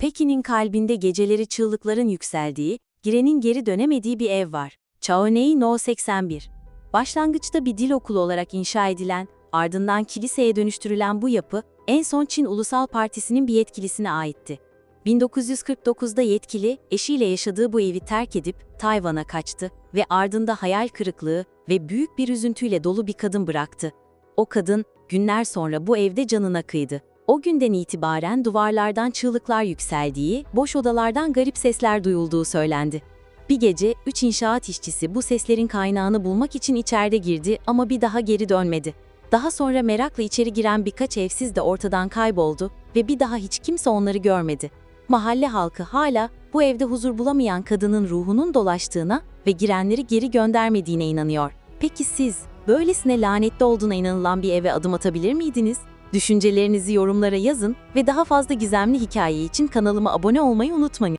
Pekin'in kalbinde geceleri çığlıkların yükseldiği, girenin geri dönemediği bir ev var. Chaonei No 81. Başlangıçta bir dil okulu olarak inşa edilen, ardından kiliseye dönüştürülen bu yapı, en son Çin Ulusal Partisi'nin bir yetkilisine aitti. 1949'da yetkili, eşiyle yaşadığı bu evi terk edip Tayvan'a kaçtı ve ardında hayal kırıklığı ve büyük bir üzüntüyle dolu bir kadın bıraktı. O kadın, günler sonra bu evde canına kıydı. O günden itibaren duvarlardan çığlıklar yükseldiği, boş odalardan garip sesler duyulduğu söylendi. Bir gece üç inşaat işçisi bu seslerin kaynağını bulmak için içeride girdi ama bir daha geri dönmedi. Daha sonra merakla içeri giren birkaç evsiz de ortadan kayboldu ve bir daha hiç kimse onları görmedi. Mahalle halkı hala bu evde huzur bulamayan kadının ruhunun dolaştığına ve girenleri geri göndermediğine inanıyor. Peki siz böylesine lanetli olduğuna inanılan bir eve adım atabilir miydiniz? Düşüncelerinizi yorumlara yazın ve daha fazla gizemli hikaye için kanalıma abone olmayı unutmayın.